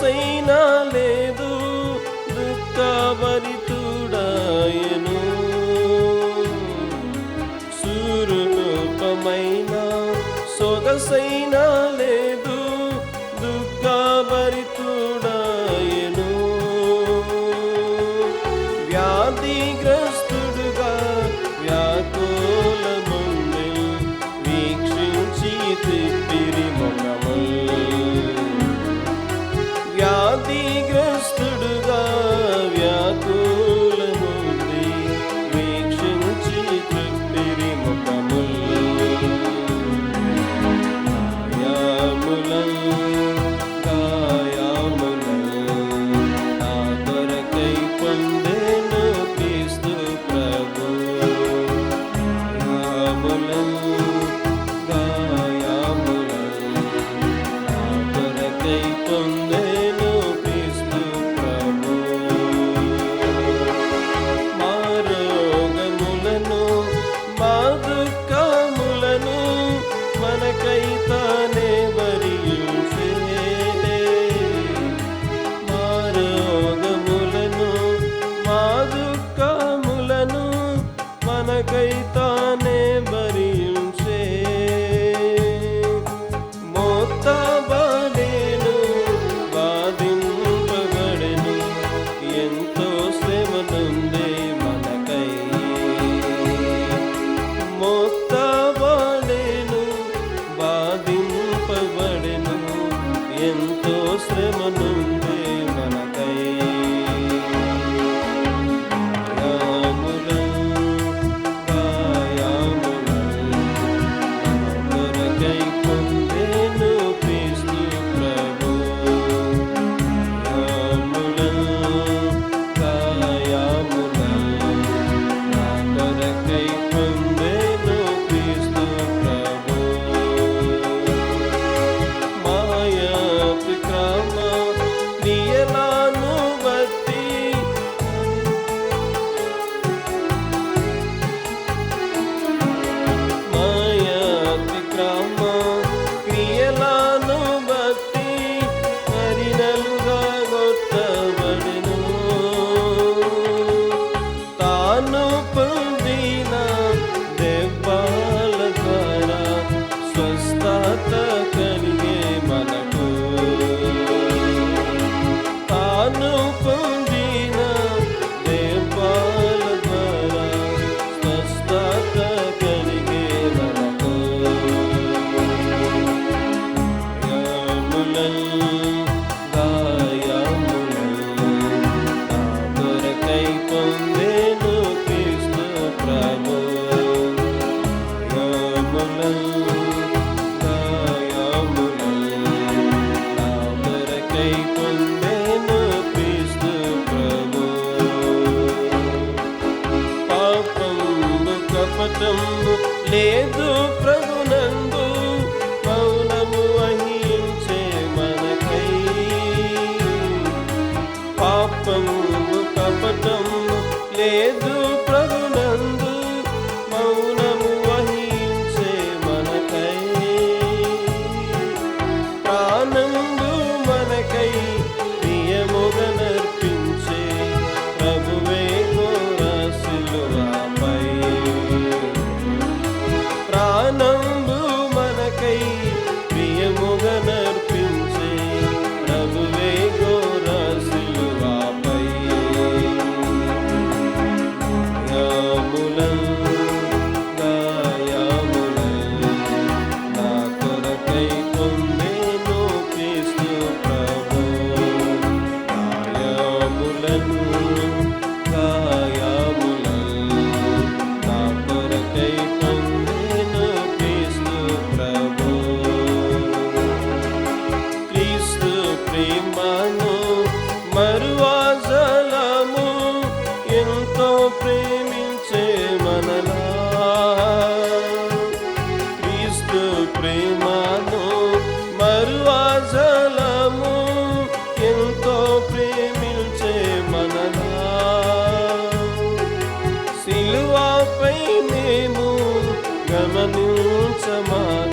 మనసైనా లేదు దుఃఖభరితుడాయను. సురూపమైన సొగసైనా extrema కపటంబు లేదు ప్రభు. కలువాపై మేము గమనించమా?